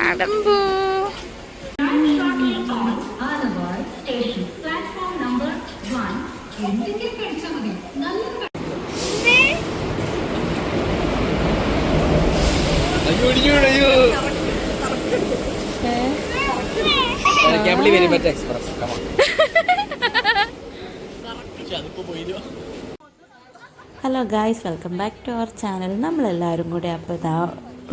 അടമ്പൂ കേബിളി very express hello guys welcome back to our channel നമ്മളെല്ലാവരും കൂടി അപ്പോൾ ഇതാ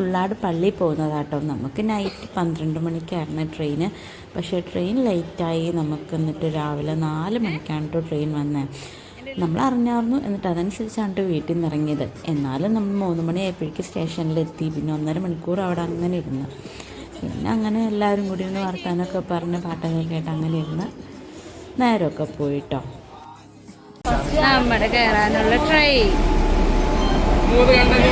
ഉള്ളാട് പള്ളി പോകുന്നതാട്ടോ. നമുക്ക് നൈറ്റ് പന്ത്രണ്ട് മണിക്കായിരുന്നു ട്രെയിന് പക്ഷേ ട്രെയിൻ ലേറ്റായി നമുക്ക് എന്നിട്ട് രാവിലെ നാല് മണിക്കാണ് കേട്ടോ ട്രെയിൻ വന്നത് നമ്മൾ അറിഞ്ഞായിരുന്നു എന്നിട്ട് അതനുസരിച്ചാണ് വീട്ടിൽ നിന്ന് ഇറങ്ങിയത്. എന്നാലും നമ്മൾ മൂന്ന് മണിയായപ്പോഴേക്ക് സ്റ്റേഷനിലെത്തി പിന്നെ ഒന്നര മണിക്കൂർ അവിടെ അങ്ങനെ ഇരുന്ന്. പിന്നെ അങ്ങനെ എല്ലാവരും കൂടി ഒന്ന് വർത്താനൊക്കെ പറഞ്ഞ് പാട്ടൊക്കെ കേട്ട് അങ്ങനെ ഇരുന്ന് നേരമൊക്കെ പോയിട്ടോ. നമ്മുടെ കയറാനുള്ള ട്രൈ മൂന്ന് കണ്ടതി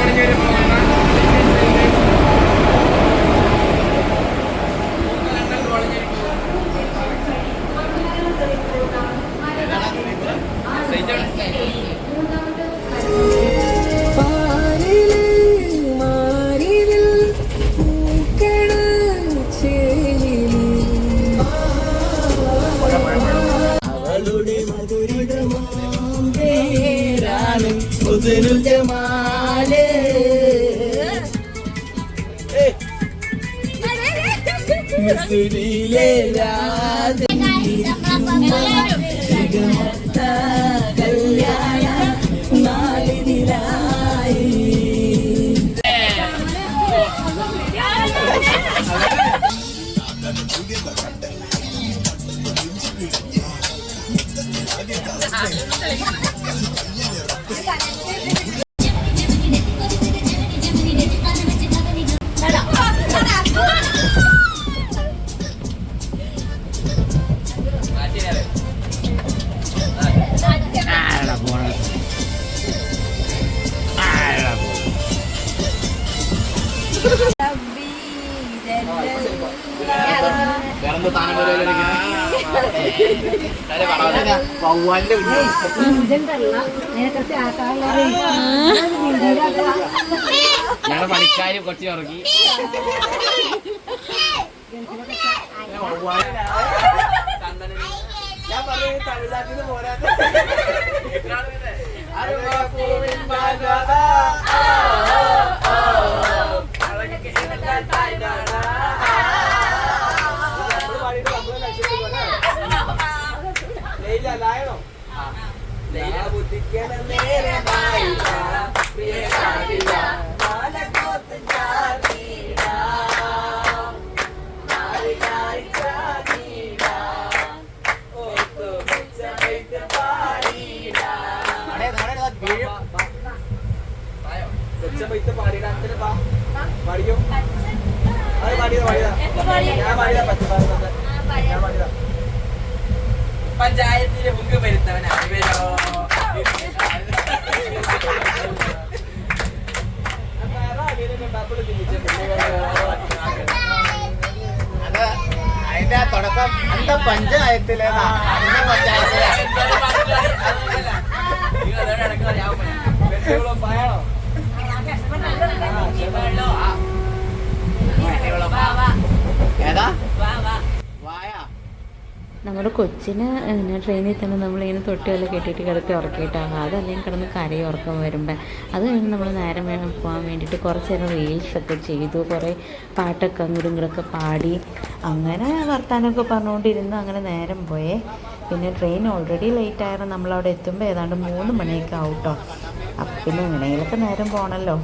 മണിക്കൂർ പോകുന്ന വേറെന്തോ ഞങ്ങളുടെ പണിക്കാര് കൊച്ചി ഇറക്കി അതിന്റെ തുടക്കം അന്ത പഞ്ചായത്തിലെ പഞ്ചായത്തിലെ. നമ്മുടെ കൊച്ചിന് ഇങ്ങനെ ട്രെയിനിൽ തന്നെ നമ്മളിങ്ങനെ തൊട്ടിയെല്ലാം കെട്ടിയിട്ട് കിടത്തി ഉറക്കിയിട്ടാണ്. അതല്ലെങ്കിൽ കിടന്ന് കരയും ഉറക്കം വരുമ്പോൾ അത് കഴിഞ്ഞ് നമ്മൾ നേരം വേണം പോകാൻ വേണ്ടിയിട്ട് കുറച്ച് നേരം റീൽസൊക്കെ ചെയ്തു. കുറേ പാട്ടൊക്കെ അങ്ങോട്ടും ഇങ്ങോട്ടൊക്കെ പാടി. അങ്ങനെ വർത്താനമൊക്കെ പറഞ്ഞുകൊണ്ടിരുന്നു. അങ്ങനെ നേരം പോയേ. പിന്നെ ട്രെയിൻ ഓൾറെഡി ലേറ്റ് ആയിരുന്നു. നമ്മളവിടെ എത്തുമ്പോൾ ഏതാണ്ട് മൂന്ന് മണിയൊക്കെ ആവും അപ്പം പിന്നെ എങ്ങനെയെങ്കിലൊക്കെ നേരം പോകണമല്ലോ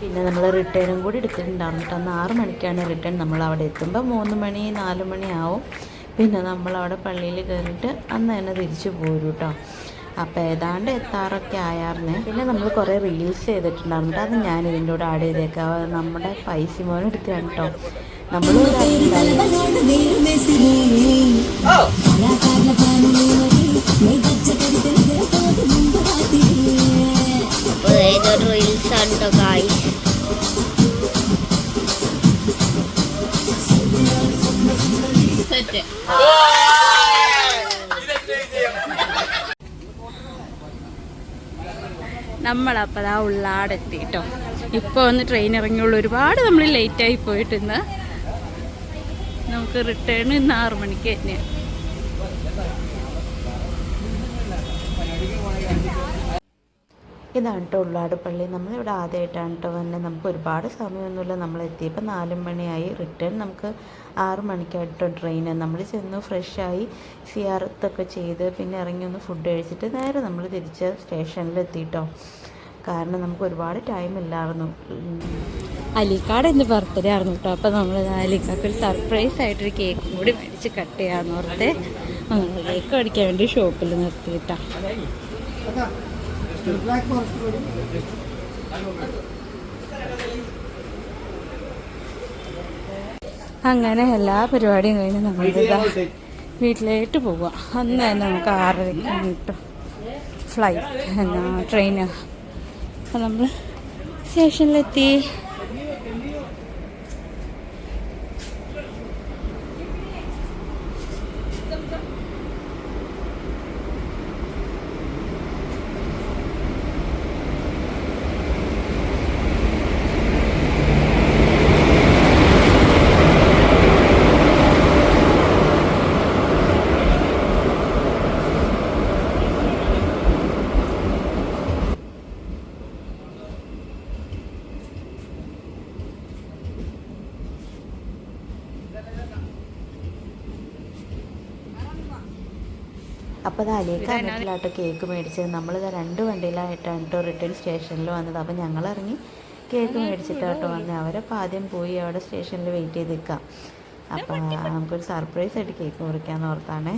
പിന്നെ നമ്മൾ റിട്ടേണും കൂടി എടുത്തിട്ടുണ്ടാകും കേട്ടോ അന്ന് ആറ് മണിക്കാണ് റിട്ടേൺ നമ്മൾ അവിടെ എത്തുമ്പോൾ മൂന്ന് മണി നാല് മണി ആവും. പിന്നെ നമ്മളവിടെ പള്ളിയിൽ കയറിയിട്ട് അന്ന് തന്നെ തിരിച്ചു പോരും കേട്ടോ അപ്പോൾ ഏതാണ്ട് എത്താറൊക്കെ ആയാർന്നെ. പിന്നെ നമ്മൾ കുറേ റീൽസ് ചെയ്തിട്ടുണ്ടായിരുന്നു കേട്ടോ. അത് ഞാൻ ഇതിന്റെ കൂടെ ആഡ് ചെയ്തേക്കാം. നമ്മുടെ പൈസ മോൻ എടുത്തതാണ് കേട്ടോ. നമ്മൾ ഏതൊരു റീൽസ് ആണ് കേട്ടോ ഗായ്സ് തെറ്റ് നമ്മളപ്പോൾ ആ ഉള്ളാടെത്തി കേട്ടോ ഒന്ന് ട്രെയിൻ ഇറങ്ങിയുള്ളൂ. ഒരുപാട് നമ്മൾ ആയി ഇന്ന് നമുക്ക് റിട്ടേൺ ഇന്ന് ആറു മണിക്ക് തന്നെ ഇതാണ് കേട്ടോ ഉള്ളാട് പള്ളി. നമ്മളിവിടെ ആദ്യമായിട്ടാണ് കേട്ടോ വന്നത് നമുക്ക് ഒരുപാട് സമയമൊന്നുമില്ല. നമ്മൾ എത്തിയപ്പോൾ നാല് മണിയായി. റിട്ടേൺ നമുക്ക് ആറ് മണിക്കായിട്ടോ ട്രെയിൻ. നമ്മൾ ചെന്ന് ഫ്രഷായി സിയാറത്തൊക്കെ ചെയ്ത് പിന്നെ ഇറങ്ങി ഒന്ന് ഫുഡ് കഴിച്ചിട്ട് നേരെ നമ്മൾ തിരിച്ച് സ്റ്റേഷനിൽ എത്തിയിട്ടോ കാരണം നമുക്ക് ഒരുപാട് ടൈം ഇല്ലായിരുന്നു. അലിക്കാട് എന്റെ ബർത്ത്ഡേ ആയിരുന്നു കേട്ടോ അപ്പോൾ നമ്മൾ അലിക്കാക്ക് ഒരു സർപ്രൈസ് ആയിട്ടൊരു കേക്ക് കൂടി മേടിച്ച് കട്ട് ചെയ്യാമെന്ന് ഓർത്ത് കേക്ക് മേടിക്കാൻ വേണ്ടി ഷോപ്പിൽ അങ്ങനെ എല്ലാ പരിപാടിയും കഴിഞ്ഞ് നമ്മൾ വീട്ടിലേക്ക് പോവുക അന്ന് തന്നെ നമുക്ക് ആറരയ്ക്കാണ് കിട്ടും ഫ്ലൈറ്റ് എന്നാ ട്രെയിന് അപ്പം നമ്മൾ സ്റ്റേഷനിലെത്തി അപ്പോൾ അത് അലിയേക്കാണ് വീട്ടിലാട്ടോ കേക്ക് മേടിച്ചത്. നമ്മളിത് രണ്ട് വണ്ടിയിലായിട്ടാണ് കേട്ടോ റിട്ടേൺ സ്റ്റേഷനിൽ വന്നത്. അപ്പോൾ ഞങ്ങൾ ഇറങ്ങി കേക്ക് മേടിച്ചിട്ടാട്ടോ വന്നത് അവരപ്പോൾ ആദ്യം പോയി അവിടെ സ്റ്റേഷനിൽ വെയിറ്റ് ചെയ്ത് നിൽക്കാം അപ്പോൾ നമുക്കൊരു സർപ്രൈസ് ആയിട്ട് കേക്ക് മുറിക്കാമെന്ന് ഓർത്താണേ.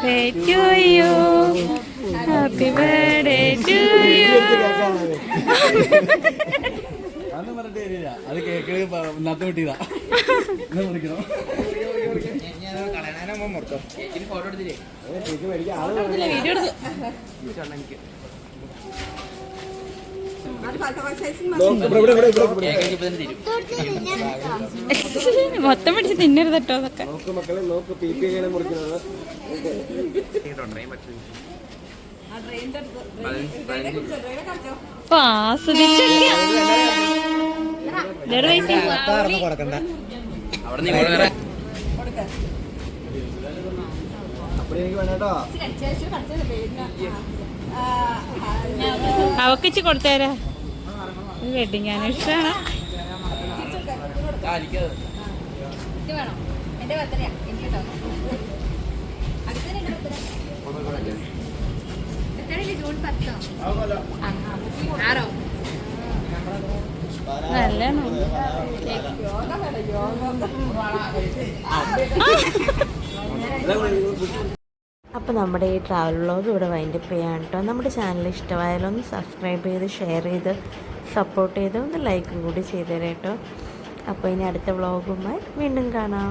Birthday to you. Happy birthday to you. അതൊന്നും പറഞ്ഞിട്ട് കാര്യമില്ല. അത് കേക്ക് നത്ത് കിട്ടിയതാ ഇന്ന് മുറിക്കണോ കേക്ക് മേടിക്കാൻ ആൾ മൊത്തം പിടിച്ച് തിന്നരുത് കേട്ടോ അതൊക്കെ. നോക്ക് മക്കളെ നോക്ക് പി പി എങ്ങനെ മുറിക്കുന്നത്. അപ്പൊ ആസ്വദിച്ചൊക്കെ. കൊടുക്കണ്ട. അപ്പടി എനിക്ക് ഇച്ചി കൊടുത്തേരാ വെഡിങ് ആനിവേഴ്സറിയാണ് നല്ലാണ് അപ്പോൾ നമ്മുടെ ഈ ട്രാവൽ വ്ളോഗ് ഇവിടെ വൈൻഡപ്പ് ചെയ്യാൻ കേട്ടോ നമ്മുടെ ചാനൽ ഇഷ്ടമായാലും ഒന്ന് സബ്സ്ക്രൈബ് ചെയ്ത് ഷെയർ ചെയ്ത് സപ്പോർട്ട് ചെയ്ത് ഒന്ന് ലൈക്കും കൂടി ചെയ്തു തരാം കേട്ടോ അപ്പോൾ ഇനി അടുത്ത വ്ളോഗുമായി വീണ്ടും കാണാം.